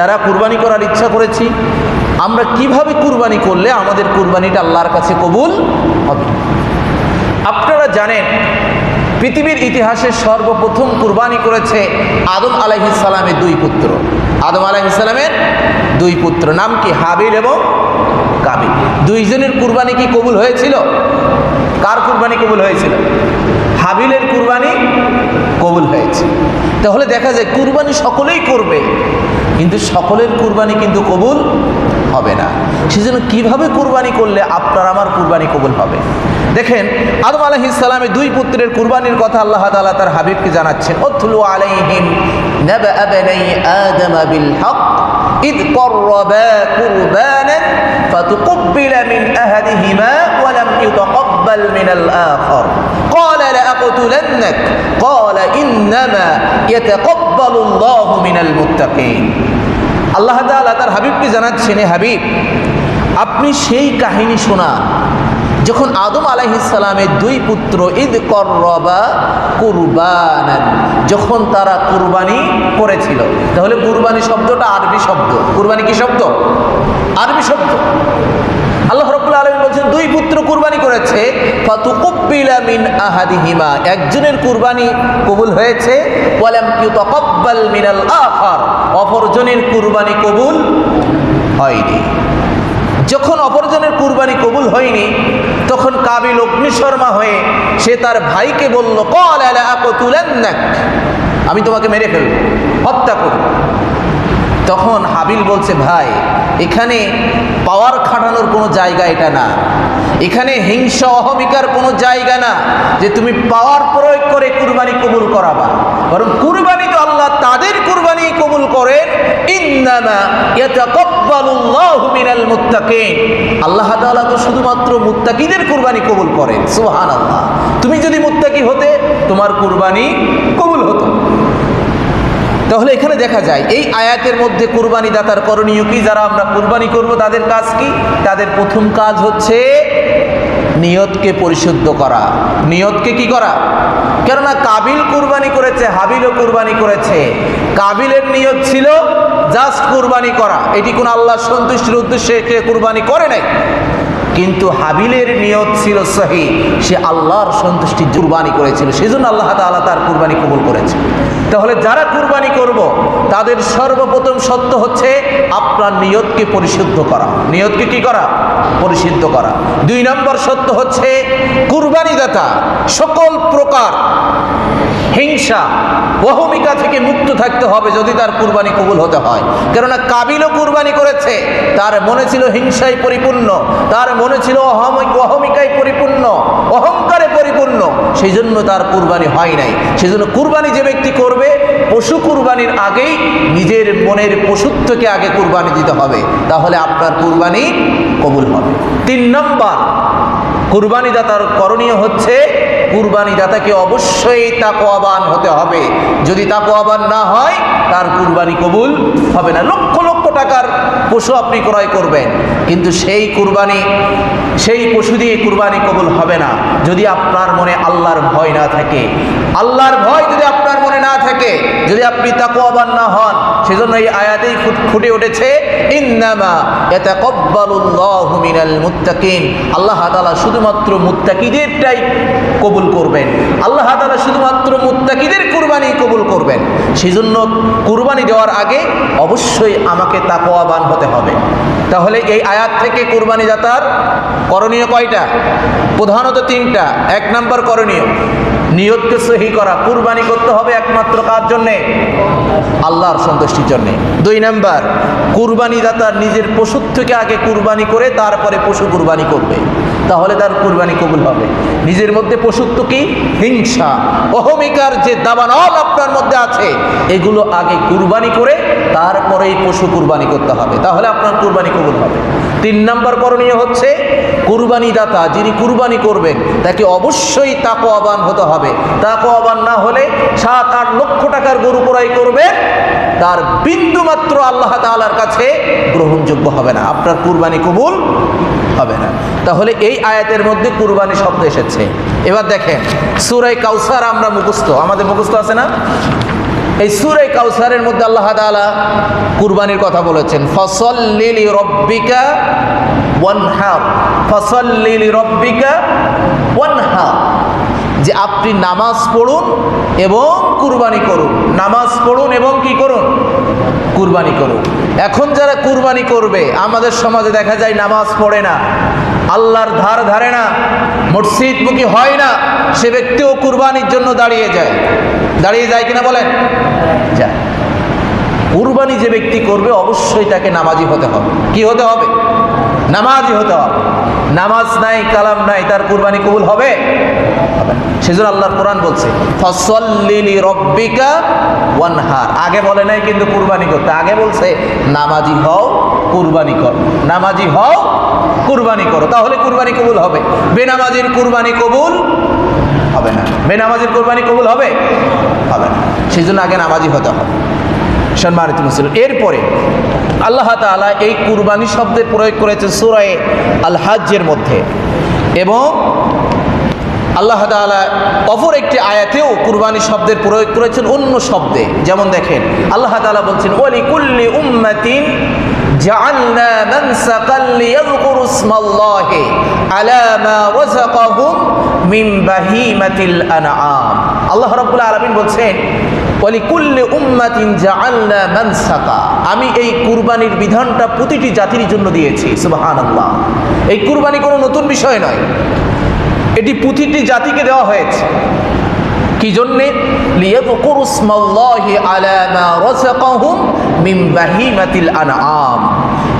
যারা কুরবানি করার ইচ্ছা করেছি, আমরা কীভাবে কুরবানি করলে আমাদের কুরবানিটা আল্লাহর কাছে কবুল হবে? আপনারা জানেন, পৃথিবীর ইতিহাসে সর্বপ্রথম কুরবানি করেছে আদম আলাইহিসালামের দুই পুত্র। আদম আলাইহিসালামের দুই পুত্র। নাম কি হাবিল এবং কাবিল? দুইজনের কুরবানি কি কবুল হয়েছিল? কার কুরবানি কবুল হয়েছিল হাবিলের কুরবানি কবুল হয়েছে তাহলে দেখা যায় কুরবানি সকলেই করবে কিন্তু সকলের কুরবানি কিন্তু কবুল হবে না সেজন্য কিভাবে কুরবানি করলে আপনার আমার কুরবানি কবুল হবে দেখেন আদম আলাইহিসসালামের দুই পুত্রের কুরবানির কথা আল্লাহ তাআলা তার হাবিবকে জানাচ্ছেন অথলু আলাইহিম নাবা আবনাই আদম বিল হক إذ قربا قربانا فتقبل من أحدهما ولم يتقبل من الآخر قال لأقتلنك قال إنما يتقبل الله من المتقين আল্লাহ তাআলা তার হাবিবকে জানাচ্ছেন "এ হাবিব আপনি সেই কাহিনী শোনান যখন আদম আলাইহিসসালামের দুই পুত্র ঈদ করবা কুরবানান যখন তারা কুরবানি করেছিল তাহলে কুরবানি শব্দটা আরবি শব্দ কুরবানি কি শব্দ আরবি শব্দ আল্লাহ রব্বুল আলমী বলছেন, দুই পুত্র কুরবানি করেছে মিন আহাদিহিমা। একজনের কুরবানি কবুল হয়েছে, ওয়ালাম ইউতাকাব্বাল মিনাল অপরজনের কুরবানি কবুল হয়নি। যখন অপরজনের কুরবানি কবুল হয়নি, তখন কাবিল অগ্নিশর্মা হয়ে সে তার ভাইকে বলল কল তুলেন আমি তোমাকে মেরে ফেলব, হত্যা করব। তখন হাবিল বলছে, ভাই, এখানে পাওয়ার খাটানোর কোনো জায়গা এটা না। এখানে হিংসা, অহমিকার কোনো জায়গা না যে তুমি পাওয়ার প্রয়োগ করে কুরবানি কবুল করাবা। বরং কুরবানি তো আল্লাহ তাদের কুরবানি কবুল করেন। আল্লাহ তো শুধুমাত্র মুত্তাকিদের কুরবানি কবুল করেন। সুবহানাল্লাহ। তুমি যদি মুত্তাকি হতে, তোমার কুরবানি কবুল হতো। তাহলে এখানে দেখা যায়, এই আয়াতের মধ্যে কুরবানি দাতার করণীয় কি? যারা আমরা কুরবানি করব, তাদের কাজ কি? তাদের প্রথম কাজ হচ্ছে নিয়তকে পরিশুদ্ধ করা। নিয়তকে কি করা? কেননা কাবিল কুরবানি করেছে, হাবিলও কুরবানি করেছে। কাবিলের নিয়ত ছিল জাস্ট কুরবানি করা। এটি কোন আল্লাহ সন্তুষ্টির উদ্দেশ্যে কে কুরবানি করে নাই। কিন্তু হাবিলের নিয়ত ছিল সহি। সে আল্লাহর সন্তুষ্টি কুরবানি করেছিল। সেজন্য আল্লাহ তাআলা তার কুরবানি কবুল করেছে। তাহলে যারা কুরবানি করব, তাদের সর্বপ্রথম সত্য হচ্ছে আপনার নিয়তকে পরিশুদ্ধ করা। নিয়তকে কি করা? পরিশুদ্ধ করা। দুই নম্বর সত্য হচ্ছে কুরবানিদাতা সকল প্রকার হিংসা অহমিকা থেকে মুক্ত থাকতে হবে যদি তার কুরবানি কবুল হতে হয়। কেননা কাবিলও কুরবানি করেছে, তার মনে ছিল হিংসায় পরিপূর্ণ, তার মনে ছিল অহমিক অহমিকায় পরিপূর্ণ, অহংকারে পরিপূর্ণ সেই জন্য তার কুরবানি হয় নাই। সেই জন্য কুরবানি যে ব্যক্তি করবে, পশু কুরবানির আগেই নিজের মনের পশুত্বকে আগে কুরবানি দিতে হবে, তাহলে আপনার কুরবানি কবুল হবে। তিন নম্বর কুরবানি দাতার করণীয় হচ্ছে কুরবানি দাতাকে অবশ্যই তাকোয়াবান হতে হবে। যদি তাকোয়াবান না হয়, তার কুরবানি কবুল হবে না। লক্ষ লক্ষ টাকার পশু আপনি ক্রয় করবেন, কিন্তু সেই কুরবানি, সেই পশু দিয়ে কুরবানি কবুল হবে না। যদি আপনার মনে আল্লাহর ভয় না থাকে, আল্লাহর ভয় যদি আপনার না থাকে যদি আপনি তাকোয়াবান না হন, সেজন্য এই আয়াতেই ফুট- উঠেছে, ইন্নামা ইয়াতাকাব্বালুল্লাহু মিনাল মুত্তাকিন। আল্লাহ তাআলা শুধুমাত্র মুত্তাকিদেরটাই কবুল করবেন। আল্লাহ তাআলা শুধুমাত্র মুত্তাকিদের কুরবানি কবুল করবেন। সেজন্য কুরবানি দেওয়ার আগে অবশ্যই আমাকে তাকওয়াবান হতে হবে। তাহলে এই আয়াত থেকে কুরবানি দাতার করণীয় কয়টা? প্রধানত তিনটা। এক নম্বর করণীয় নিয়তকে সহি করা, কুরবানি করতে হবে একমাত্র কার জন্যে? আল্লাহর সন্তুষ্টির জন্যে। দুই নাম্বার কুরবানি দাতার নিজের পশুর থেকে আগে কুরবানি করে তারপরে পশু কুরবানি করবে। তাহলে তার কুরবানি কবুল হবে। নিজের মধ্যে পশুত্ব কি? হিংসা। অহমিকার যে দাবানল আপনার মধ্যে আছে, এগুলো আগে কুরবানি করে তারপরেই পশু কুরবানি করতে হবে। তাহলে আপনার কুরবানি কবুল হবে। তিন নম্বর করণীয় হচ্ছে কুরবানি দাতা যিনি কুরবানি করবেন, তাকে অবশ্যই তাকোয়াবান হতে হবে। তাকোয়াবান না হলে সাত, আট লক্ষ টাকার গরু ক্রয় করবে। তার বিন্দু মাত্র আল্লাহ তাআলার কাছে গ্রহণযোগ্য হবে না। আপনার কুরবানি কবুল হবে না। তাহলে এই আয়াতের মধ্যে কুরবানি শব্দ এসেছে। এবার দেখেন সুরাই কাউসার আমরা মুখস্থ। আমাদের মুখস্থ আছে না? এই সুরে কাউসারের মধ্যে আল্লাহ তাআলা কুরবানির কথা বলেছেন। ফসল লিলি রব্বিকা ওয়ানহার। ফসল লিলি রব্বিকা ওয়ানহার। যে আপনি নামাজ পড়ুন এবং কুরবানি করুন। নামাজ পড়ুন এবং কি করুন? কুরবানি করুন। এখন যারা কুরবানি করবে, আমাদের সমাজে দেখা যায় নামাজ পড়ে না। আল্লাহর ধার ধারে না। মসজিদমুখী হয় না। সে ব্যক্তিও কুরবানির জন্য দাঁড়িয়ে যায়। দাঁড়িয়ে যায় কিনা বলেন? যায়। কুরবানি যে ব্যক্তি করবে, অবশ্যই তাকে নামাজি হতে হবে। কি হতে হবে? নামাজি হতে হবে। নামাজ নাই, কালাম নাই, তার কুরবানি কবুল হবে। সেজন্য আল্লাহর কোরআন বলছে ফসল্লিলি রব্বিকা আগে বলে নাই, কিন্তু কুরবানি করতে। আগে বলছে, নামাজি হও, কুরবানি কর। নামাজি হও, কুরবানি করো। তাহলে কুরবানি কবুল হবে। বেনামাজির কুরবানি কবুল হবে না। বেনামাজির কুরবানি কবুল হবে? হবে না। সেই জন্য আগে নামাজি হতে হবে। সম্মানিত মুসলিম, এরপরে আল্লাহ তাআলা এই কুরবানি শব্দের প্রয়োগ করেছেন সুরায়ে আল হাজ্জের মধ্যে এবং আল্লাহ তাআলা অপর একটি আয়াতেও কুরবানি শব্দের প্রয়োগ করেছেন অন্য শব্দে। যেমন দেখেন, আল্লাহ তাআলা বলছেন ওয়ালি কুল্লি উম্মাতিন আল্লাহ রাব্বুল আলামিন বলছেন মানসাকা। আমি এই কুরবানির বিধানটা প্রতিটি জাতির জন্য দিয়েছি, সুবহানাল্লাহ। এই কুরবানি কোনো নতুন বিষয় নয়। এটি প্রতিটি জাতিকে দেওয়া হয়েছে। কি জন্যে?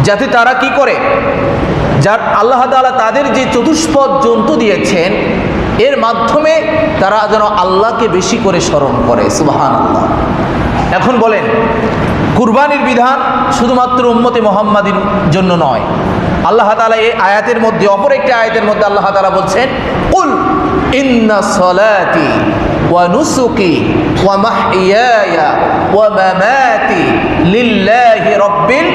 যাতে তারা কি করে? যার আল্লাহ তাদের যে চতুষ্পদ জন্তু দিয়েছেন এর মাধ্যমে তারা যেন আল্লাহকে বেশি করে স্মরণ করে, সুবহানাল্লাহ। এখন বলেন, কুরবানির বিধান শুধুমাত্র উম্মতে মোহাম্মাদির জন্য নয়। আল্লাহ তালা এই আয়াতের মধ্যে, অপর একটি আয়াতের মধ্যে আল্লাহ তালা বলছেন, কুল ইন্না সলাতি মাহইয়ায়া ওয়া মামাতি লিল্লাহি রাব্বিল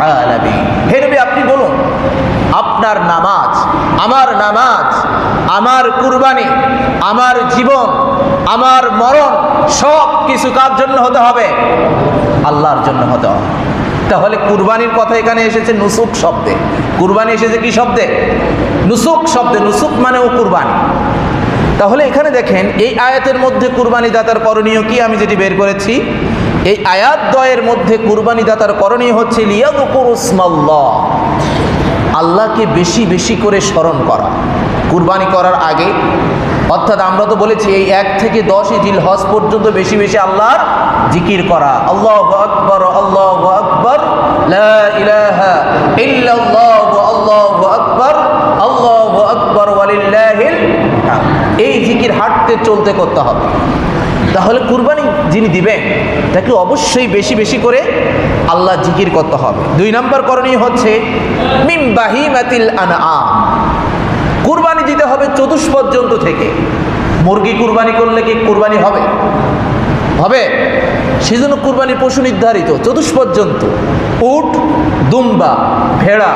আলামিন। হে নবী, আপনি বলুন, আপনার নামাজ আমার নামাজ, আমার কুরবানি, আমার জীবন, আমার মরণ, সব কিছু কার জন্য হতে হবে? আল্লাহর জন্য হতে হবে। তাহলে কুরবানির কথা এখানে এসেছে নুসুক শব্দে। কুরবানি এসেছে কি শব্দে? নুসুক শব্দে, নুসুক মানেও কুরবানি। তাহলে এখানে দেখেন, এই আয়াতের মধ্যে কুরবানি দাতার করণীয় কি? আমি যেটি বের করেছি, এই আয়াত দয়ের মধ্যে কুরবানি দাতার করণীয় হচ্ছে লিয়াদুকুরুসমাল্লাহ আল্লাহকে বেশি বেশি করে স্মরণ করা। কুরবানি করার আগে, অর্থাৎ আমরা তো বলেছি এই এক থেকে দশই জিল হজ পর্যন্ত বেশি বেশি আল্লাহর জিকির করা। আল্লাহ আকবর আল্লাহ আকবর ইলাহা ইল্লাল্লাহ আল্লাহ আকবর আল্লাহ আকবর ওয়ালিল্লাহিল হামদ। এই জিকির হাঁটতে চলতে করতে হবে। তাহলে কুরবানি যিনি দিবেন, তাকে অবশ্যই বেশি বেশি করে আল্লাহ জিকির করতে হবে। দুই নম্বর করণীয় হচ্ছে আনআম। কুরবানি দিতে হবে চতুষ্পদ জন্তু থেকে। মুরগি কুরবানি করলে কি কুরবানি হবে? হবে। সেজন্য কুরবানির পশু নির্ধারিত চতুষ্পদ জন্তু উট দুম্বা, ভেড়া,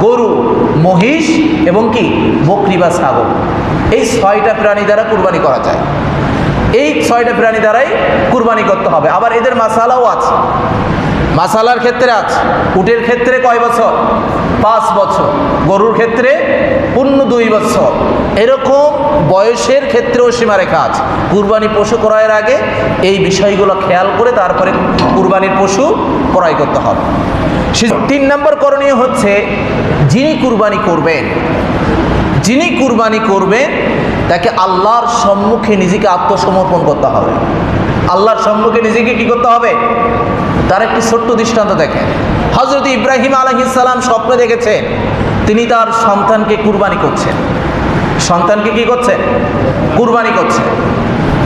গরু, মহিষ এবং কি? বকরি বা ছাগল। এই ছয়টা প্রাণী দ্বারা কুরবানি করা যায়। এই ছয়টা প্রাণী দ্বারাই কুরবানি করতে হবে। আবার এদের মাসালাও আছে। মাসালার ক্ষেত্রে আছে। উটের ক্ষেত্রে কয় বছর? পাঁচ বছর। গরুর ক্ষেত্রে পূর্ণ দুই বছর। এরকম বয়সের ক্ষেত্রেও সীমারেখা আছে। কুরবানি পশু ক্রয়ের আগে এই বিষয়গুলো খেয়াল করে তারপরে কুরবানির পশু ক্রয় করতে হবে। সে- তিন নম্বর করণীয় হচ্ছে যিনি কুরবানি করবেন। যিনি কুরবানি করবেন, তাকে আল্লাহর সম্মুখে নিজেকে আত্মসমর্পণ করতে হবে। আল্লাহর সম্মুখে নিজেকে কি করতে হবে? তার একটি ছোট্ট দৃষ্টান্ত দেখেন। হজরত ইব্রাহিম আলহিসাল্লাম স্বপ্নে দেখেছেন, তিনি তার সন্তানকে কুরবানি করছেন। সন্তানকে কি করছেন? কুরবানি করছেন।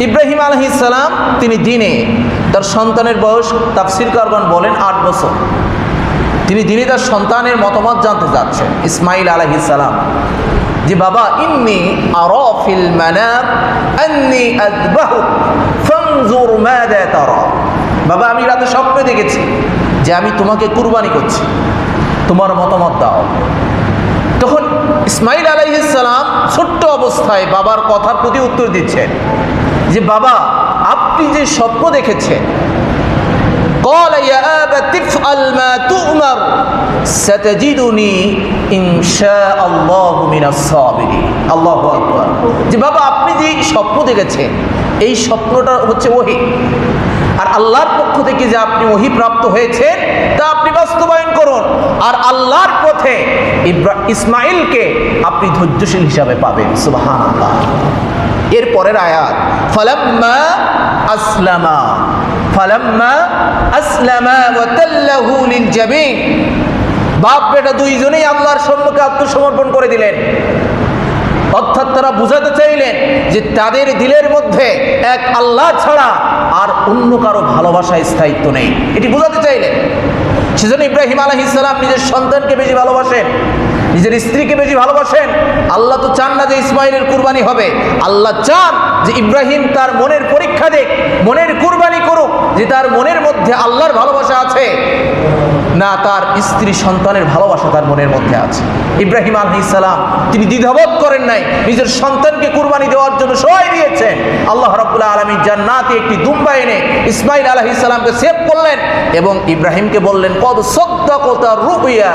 ইব্রাহিম আলহিসাল্লাম তিনি দিনে তার সন্তানের বয়স তাফসির কারবান বলেন আট বছর। তিনি দিনে তার সন্তানের মতামত জানতে যাচ্ছেন ইসমাইল আলহিসাল্লাম যে বাবা, ইন্নি বাবা, আমি রাতে স্বপ্নে দেখেছি যে আমি তোমাকে কুরবানি করছি। তোমার মতামত দাও। তখন ইসমাইল আলাইহিসসালাম ছোট্ট অবস্থায় বাবার কথার প্রতি উত্তর দিচ্ছেন যে, বাবা, আপনি যে স্বপ্ন দেখেছেন قال يا أبت افعل ما تؤمر ستجدني إن شاء الله من الصابرين الله أكبر যে বাবা আপনি যে স্বপ্ন দেখেছেন এই স্বপ্নটা হচ্ছে ওহি আর আল্লাহর পক্ষ থেকে যে আপনি ওহি প্রাপ্ত হয়েছেন তা আপনি বাস্তবায়ন করুন আর আল্লাহর পথে ইব্রা ইসমাইলকে আপনি ধৈর্যশীল হিসাবে পাবেন সুবহানাল্লাহ এর পরের আয়াত ফালাম্মা আসলামা ফালাম্মা আসলামা বাপ বেটা দুইজনেই আল্লাহর সম্মুখে আত্মসমর্পণ করে দিলেন। অর্থাৎ তারা বুঝাতে চাইলেন যে তাদের দিলের মধ্যে এক আল্লাহ ছাড়া আর অন্য কারও ভালোবাসা স্থায়িত্ব নেই। এটি বোঝাতে চাইলেন। সেজন্য ইব্রাহিম আলহিসাল্লাম নিজের সন্তানকে বেশি ভালোবাসেন, নিজের স্ত্রীকে বেশি ভালোবাসেন। আল্লাহ তো চান না যে ইসমাইলের কুরবানি হবে। আল্লাহ চান যে ইব্রাহিম তার মনের পরীক্ষা দেখ, মনের কুরবানি যে তার মনের মধ্যে আল্লাহর ভালোবাসা আছে না তার স্ত্রী সন্তানের ভালোবাসা তার মনের মধ্যে আছে। ইব্রাহিম আলহ ইসালাম তিনি দ্বিধাবোধ করেন নাই, নিজের সন্তানকে কুরবানি দেওয়ার জন্য সবাই দিয়েছেন। আল্লাহ রব্বুল্লাহ আলমী জান্নাতে একটি দুম্বা এনে ইসমাইল আলহ ইসালামকে সেভ করলেন এবং ইব্রাহিমকে বললেন, কদ সদ্দাকতা রুবিয়া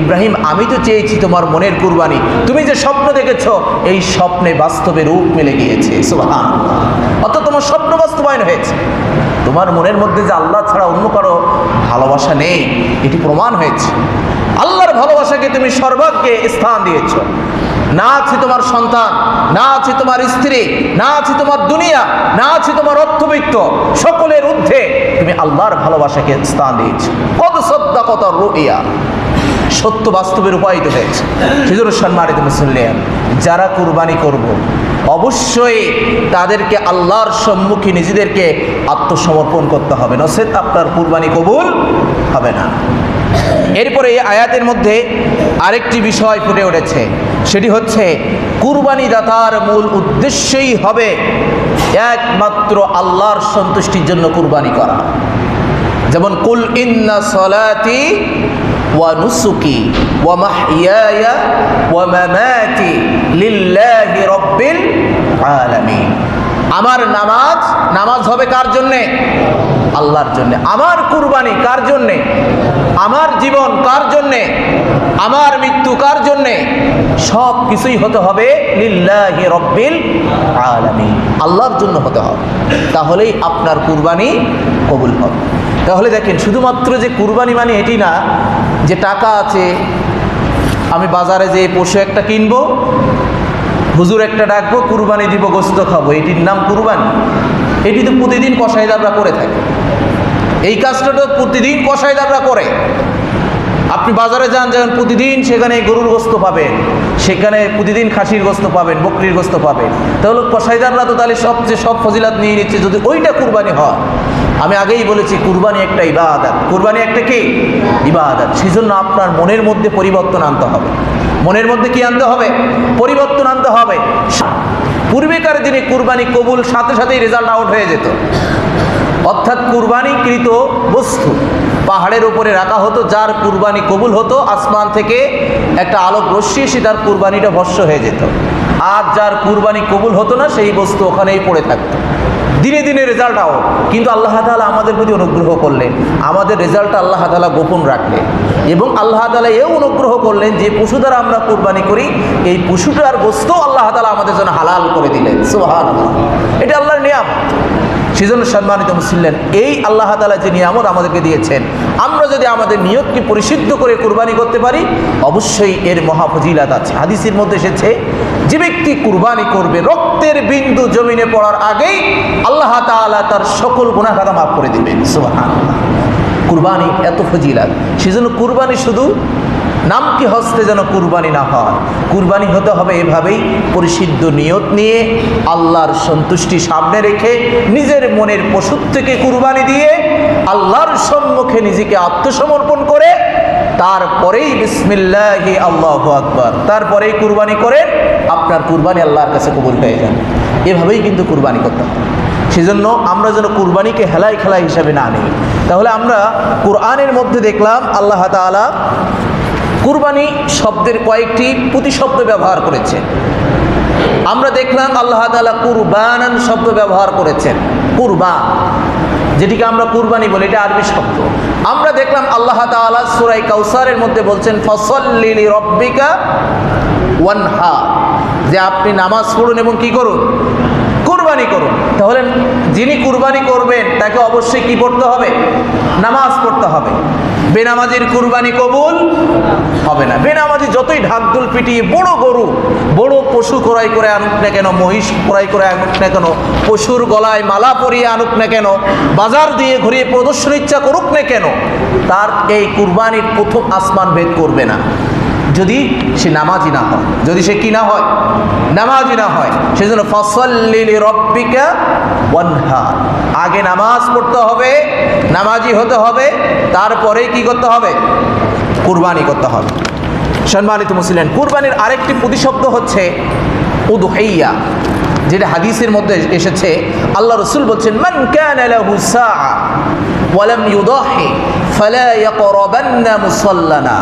ইব্রাহিম, আমি তো চেয়েছি তোমার মনের কুরবানি। তুমি যে স্বপ্ন দেখেছ, এই স্বপ্নে বাস্তবে রূপ মিলে গিয়েছে। সুবহানাল্লাহ। অত তোমার স্বপ্ন বাস্তবায়ন হয়েছে। তোমার মনের মধ্যে যে আল্লাহ ছাড়া অন্য কারও ভালোবাসা নেই, এটি প্রমাণ হয়েছে। আল্লাহর ভালোবাসাকে তুমি সর্বাগ্যে স্থান দিয়েছ। না আছে তোমার সন্তান, না আছে তোমার স্ত্রী, না আছে তোমার দুনিয়া, না আছে তোমার অর্থবিত্ত, সকলের ঊর্ধ্বে তুমি আল্লাহর ভালোবাসাকে স্থান দিয়েছ। কত শ্রদ্ধা কত রুইয়া। সত্য বাস্তবে রূপায়িত হয়েছে সম্মানিত মুসল্লিয়ান, যারা কুরবানি করব। অবশ্যই তাদেরকে আল্লাহর সম্মুখে নিজেদেরকে আত্মসমর্পণ করতে হবে। নসেত আপনার কুরবানি কবুল হবে না। এরপরে এই আয়াতের মধ্যে আরেকটি বিষয় ফুটে উঠেছে। সেটি হচ্ছে কুরবানি দাতার মূল উদ্দেশ্যই হবে একমাত্র আল্লাহর সন্তুষ্টির জন্য কুরবানি করা। যেমন, কুল ইন্না সলাতি মাহইয়ায়া ওয়া মামাতি লিল্লাহি রাব্বিল আলামিন। আমার নামাজ নামাজ হবে কার জন্যে? আল্লাহর জন্যে। আমার কুরবানি কার জন্যে? আমার জীবন কার জন্যে? আমার মৃত্যু কার জন্যে? সব কিছুই হতে হবে লিল্লাহি রব্বিল আলামিন। আল্লাহর জন্য হতে হবে। তাহলেই আপনার কুরবানি কবুল হবে। তাহলে দেখেন, শুধুমাত্র যে কুরবানি মানে এটি না, যে টাকা আছে, আমি বাজারে যে পশু একটা কিনবো, হুজুর একটা ডাকবো, কুরবানি দিব, গোস্ত খাব, এটির নাম কুরবানি। এটি তো প্রতিদিন কষাইদাররা করে থাকে। এই কাজটা তো প্রতিদিন কষাইদাররা করে। আপনি বাজারে যান, যেমন প্রতিদিন সেখানে গরুর গোস্ত পাবেন, সেখানে প্রতিদিন খাসির গোস্ত পাবেন, বকরির গোস্ত পাবেন। তাহলে কসাইদাররা তো তাহলে সবচেয়ে সব ফজিলাত নিয়ে নিচ্ছে, যদি ওইটা কুরবানি হয়। আমি আগেই বলেছি, কুরবানি একটা ইবাদত। কুরবানি একটা কি? সেই জন্য আপনার মনের মধ্যে পরিবর্তন আনতে হবে। মনের মধ্যে কি আনতে হবে? পরিবর্তন আনতে হবে। পূর্বেকার দিনে কুরবানি কবুল, সাথে সাথেই রেজাল্ট আউট হয়ে যেত। অর্থাৎ কুরবানিকৃত বস্তু। পাহাড়ের উপরে রাখা হতো, যার কুরবানি কবুল হতো, আসমান থেকে একটা আলোক রশ্মি এসে তার কুরবানিটা ভস্য হয়ে যেত। আর যার কুরবানি কবুল হতো না, সেই বস্তু ওখানেই পড়ে থাকতো। দিনে দিনে রেজাল্ট আউট কিন্তু আল্লাহ তালা আমাদের প্রতি অনুগ্রহ করলেন। আমাদের রেজাল্টটা আল্লাহ তালা গোপন রাখলেন। এবং আল্লাহ তালা এও অনুগ্রহ করলেন যে, পশু দ্বারা আমরা কুরবানি করি, এই পশুটার বস্তু আল্লাহ তালা আমাদের জন্য হালাল করে দিলেন। সুহান এটা আল্লাহর নিয়াম সেজন্য সম্মানিত মুসলিম এই আল্লাহ তালা যে নিয়ামত আমাদেরকে দিয়েছেন, আমরা যদি আমাদের নিয়তকে পরিশুদ্ধ করে কুরবানি করতে পারি, অবশ্যই এর মহাফজিলাত আছে। হাদিসের মধ্যে এসেছে, যে ব্যক্তি কুরবানি করবে, রক্তের বিন্দু জমিনে পড়ার আগেই আল্লাহ তাআলা তার সকল গুণাখাতা মাফ করে দিবেন। সুবহান কুরবানি এত ফজিলাত। সেজন্য কুরবানি শুধু নাম কি হস্তে যেন কুরবানি না হয়? কুরবানি হতে হবে এভাবেই পরিসিদ্ধ নিয়ত নিয়ে, আল্লাহর সন্তুষ্টি সামনে রেখে, নিজের মনের পশুর থেকে কুরবানি দিয়ে, আল্লাহর সম্মুখে নিজেকে আত্মসমর্পণ করে, তারপরেই বিসমিল্লাহি আল্লাহ আকবর, তারপরেই কুরবানি করে, আপনার কুরবানি আল্লাহর কাছে কবুল হয়ে যাবে এভাবেই কিন্তু কুরবানি করতে হবে। সেজন্য আমরা যেন কুরবানিকে হেলাই খেলা হিসাবে না নিই। তাহলে আমরা কোরআনের মধ্যে দেখলাম, আল্লাহ তাআলা কুরবানি শব্দের কয়েকটি প্রতিশব্দ ব্যবহার করেছে। আমরা দেখলাম আল্লাহ তালা কুরবানান শব্দ ব্যবহার করেছেন। কুরবান যেটিকে আমরা কুরবানি বলি, এটা আরবি শব্দ। আমরা দেখলাম আল্লাহ তাআলা সুরাই কাউসারের মধ্যে বলছেন ফসল্লিলি রব্বিকা ওয়ানহা। যে আপনি নামাজ পড়ুন এবং কি করুন? কুরবানি করুন। তাহলে যিনি কুরবানি করবেন, তাকে অবশ্যই কি পড়তে হবে? নামাজ পড়তে হবে। বেনামাজির কুরবানি কবুল হবে না। বেনামাজি যতই ঢাকঢোল পিটিয়ে বড় গরু, বড় পশু ক্রয় করে আনুক না কেন, মহিষ ক্রয় করে আনুক না কেন, পশুর গলায় মালা পরিয়ে আনুক না কেন, বাজার দিয়ে ঘুরিয়ে প্রদর্শন ইচ্ছা করুক না কেন, তার এই কুরবানির প্রথম আসমান ভেদ করবে না। যদি সে নামাজি না হয় যদি সে কি না হয় নামাজি না হয়, সেজন্য ফসল্লিলি রব্বিকা ওয়ানহার আগে নামাজ পড়তে হবে, নামাজি হতে হবে তারপরে কি করতে হবে? কুরবানি করতে হবে। সম্মানিত মুসলিম, কুরবানির আরেকটি প্রতিশব্দ হচ্ছে উদহাইয়া যেটা হাদিসের মধ্যে এসেছে। আল্লাহ রসুল বলছেন, মান কানা লাহু সাআ ওয়া লাম ইউদাহি ফালা ইয়াকরাবান্না মুসাল্লানা।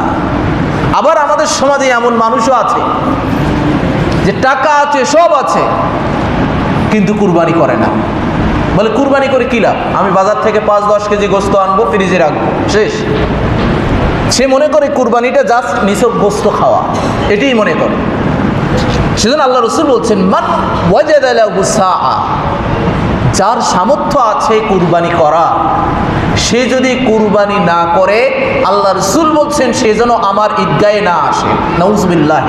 আবার আমাদের সমাজে এমন মানুষও আছে যে টাকা আছে, সব আছে, কিন্তু কুরবানি করে না। বলে, কুরবানি করে কি লাভ? আমি বাজার থেকে পাঁচ, দশ কেজি গোস্ত আনব, ফ্রিজে রাখব, শেষ। সে মনে করে কুরবানিটা জাস্ট নিছক গোস্ত খাওয়া, এটাই মনে করে। সেজন্য আল্লাহ রসুল বলছেন, মান ওয়াজাদ যার সামর্থ্য আছে কুরবানি করা সে যদি কুরবানি না করে আল্লাহ রসুল বলছেন, সে যেন আমার ঈদগায়ে না আসে। নউজবিল্লাহ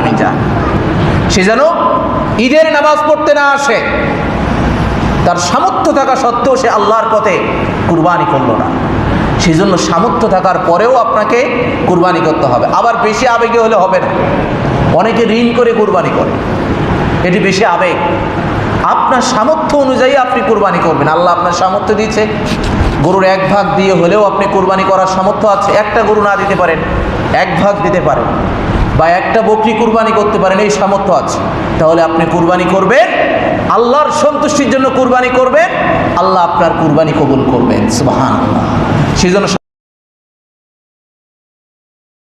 সে যেন ঈদের নামাজ পড়তে না আসে। তার সামর্থ্য থাকা সত্ত্বেও সে আল্লাহর পথে কুরবানি করল না। সেই জন্য সামর্থ্য থাকার পরেও আপনাকে কুরবানি করতে হবে। আবার বেশি আবেগে হলে হবে না। অনেকে ঋণ করে কুরবানি করে। এটি বেশি আবেগ। আপনার সামর্থ্য অনুযায়ী আপনি কুরবানি করবেন। আল্লাহ আপনার সামর্থ্য দিয়েছে। গরুর এক ভাগ দিয়ে হলেও আপনি কোরবানি করার সামর্থ্য আছে। একটা গরু না দিতে পারেন, এক ভাগ দিতে পারেন বা একটা বকরি কুরবানি করতে পারেন, এই সামর্থ্য আছে। তাহলে আপনি কুরবানি করবেন, আল্লাহর সন্তুষ্টির জন্য কুরবানি করবেন, আল্লাহ আপনার কুরবানি কবুল করবেন। সেই জন্য